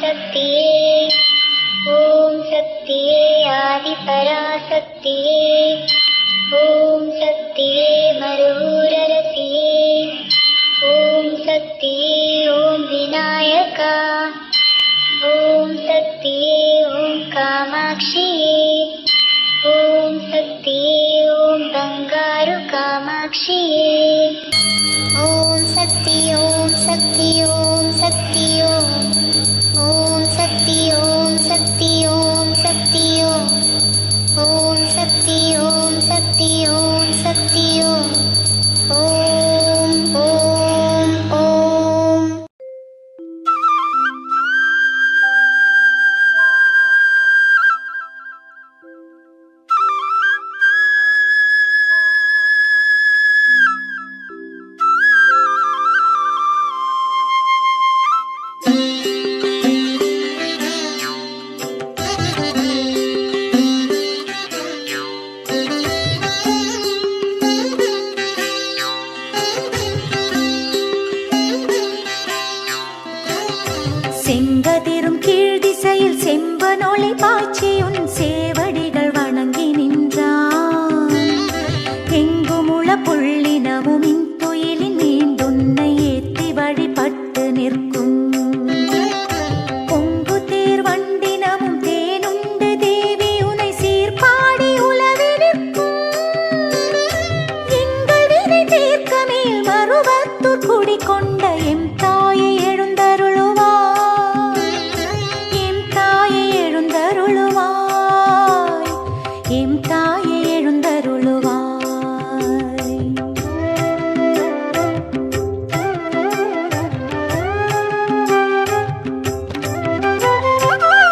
शक्तिये ॐ शक्तिये आदिपराशक्तिये ॐ शक्तिये मरुररसिये ॐ शक्तिये ॐ विनायका। ॐ शक्तिये ॐ कामाक्षिये ॐ शक्तिये ॐ बङ्गारु कामाक्षिये ॐ शक्ति ॐ शक्ति செங்கதிரும் கீழ் திசையில் செம்பனொளி பாய்ச்சி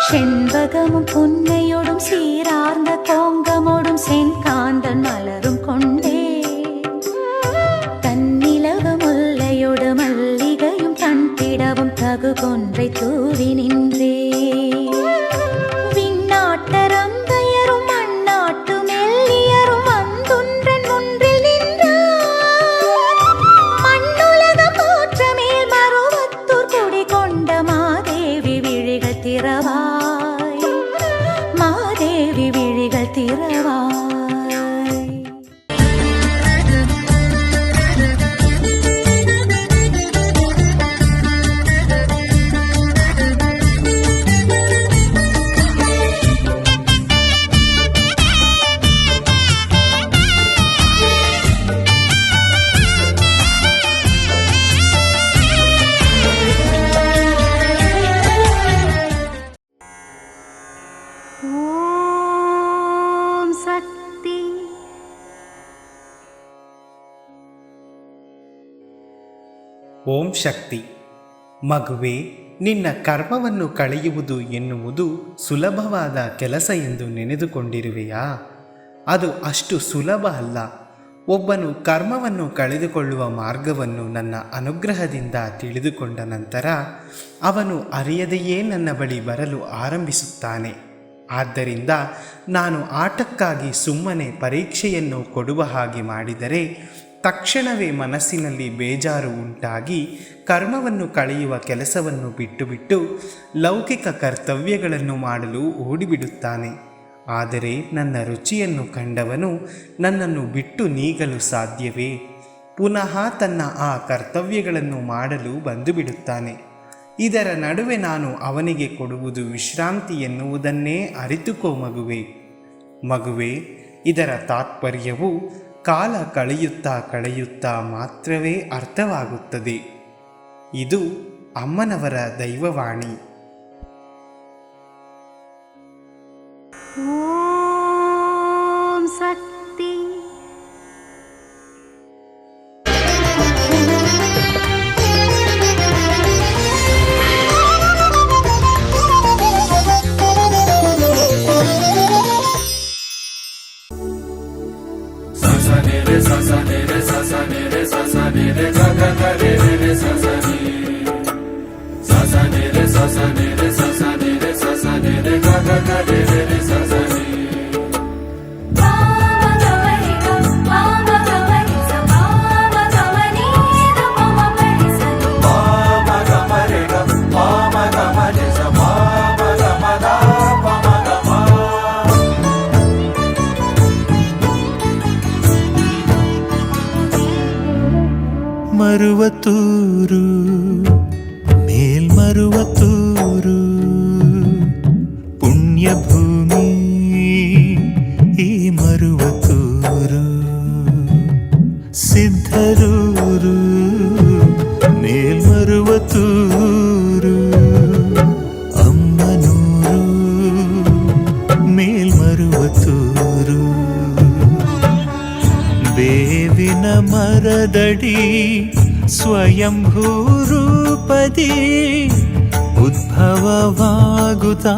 செண்பகமும் புன்னையோடும் சீரார்ந்த கோங்கமோடும் செங்காந்தன் மலரும் கொண்டே. தன்னிலக முல்லையோடு மல்லிகையும் தன் தண்டிடவும் தகு கொன்றை தூவி நின்றே. திரவா ಓಂ ಶಕ್ತಿ. ಮಗುವೆ, ನಿನ್ನ ಕರ್ಮವನ್ನು ಕಳೆಯುವುದು ಎನ್ನುವುದು ಸುಲಭವಾದ ಕೆಲಸ ಎಂದು ನೆನೆದುಕೊಂಡಿರುವೆಯಾ? ಅದು ಅಷ್ಟು ಸುಲಭ ಅಲ್ಲ. ಒಬ್ಬನು ಕರ್ಮವನ್ನು ಕಳೆದುಕೊಳ್ಳುವ ಮಾರ್ಗವನ್ನು ನನ್ನ ಅನುಗ್ರಹದಿಂದ ತಿಳಿದುಕೊಂಡ ನಂತರ ಅವನು ಅರಿಯದೆಯೇ ನನ್ನ ಬಳಿ ಬರಲು ಆರಂಭಿಸುತ್ತಾನೆ. ಆದ್ದರಿಂದ ನಾನು ಆಟಕ್ಕಾಗಿ ಸುಮ್ಮನೆ ಪರೀಕ್ಷೆಯನ್ನು ಕೊಡುವ ಹಾಗೆ ಮಾಡಿದರೆ ತಕ್ಷಣವೇ ಮನಸ್ಸಿನಲ್ಲಿ ಬೇಜಾರು ಉಂಟಾಗಿ ಕರ್ಮವನ್ನು ಕಳೆಯುವ ಕೆಲಸವನ್ನು ಬಿಟ್ಟು ಬಿಟ್ಟು ಲೌಕಿಕ ಕರ್ತವ್ಯಗಳನ್ನು ಮಾಡಲು ಓಡಿಬಿಡುತ್ತಾನೆ. ಆದರೆ ನನ್ನ ರುಚಿಯನ್ನು ಕಂಡವನು ನನ್ನನ್ನು ಬಿಟ್ಟು ನೀಗಲು ಸಾಧ್ಯವೇ? ಪುನಃ ತನ್ನ ಆ ಕರ್ತವ್ಯಗಳನ್ನು ಮಾಡಲು ಬಂದುಬಿಡುತ್ತಾನೆ. ಇದರ ನಡುವೆ ನಾನು ಅವನಿಗೆ ಕೊಡುವುದು ವಿಶ್ರಾಂತಿ ಎನ್ನುವುದನ್ನೇ ಅರಿತುಕೋ ಮಗುವೆ. ಮಗುವೆ, ಇದರ ತಾತ್ಪರ್ಯವು ಕಾಲ ಕಳೆಯುತ್ತಾ ಕಳೆಯುತ್ತಾ ಮಾತ್ರವೇ ಅರ್ಥವಾಗುತ್ತದೆ. ಇದು ಅಮ್ಮನವರ ದೈವವಾಣಿ. மருவத்தூரு மேல் மருவத்தூரு புண்ணிய பூமி ಈ ಮರುವತೂರು ಸಿದ್ಧರೂರು ಮೇಲ್ಮರುವತೂರು ಅಮ್ಮನೂರು ಮೇಲ್ಮರುವತೂರು ರೂಪದಿ ಸ್ವಯಂಭೂರೂಪದಿ ಉದ್ಭವವಾಗುತ್ತಾ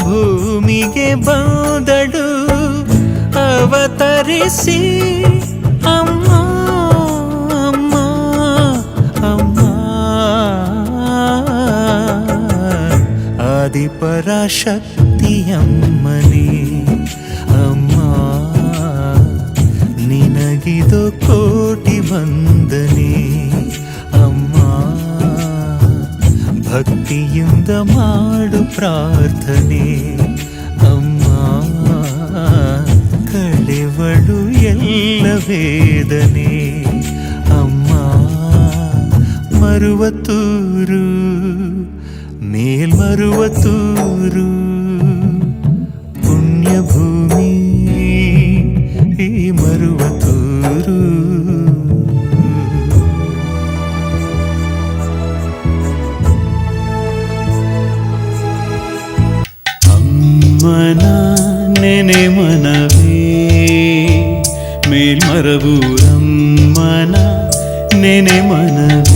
ಭೂಮಿಗೆ ಬಂದಳು ಅವತರಿಸಿ ಅಮ್ಮ ಅಮ್ಮ ಅಮ್ಮ ಆದಿಪರಾಶಕ್ತಿಯಮ್ಮನೇ ಎಲ್ಲ ವೇದನೆ ಅಮ್ಮ ಮರುವತ್ತೂರು ಮೇಲ್ಮರುವತ್ತೂರು ಮೇಲ್ಮರಬೂರಮ್ಮನ ನೆನೆ ಮನವೇ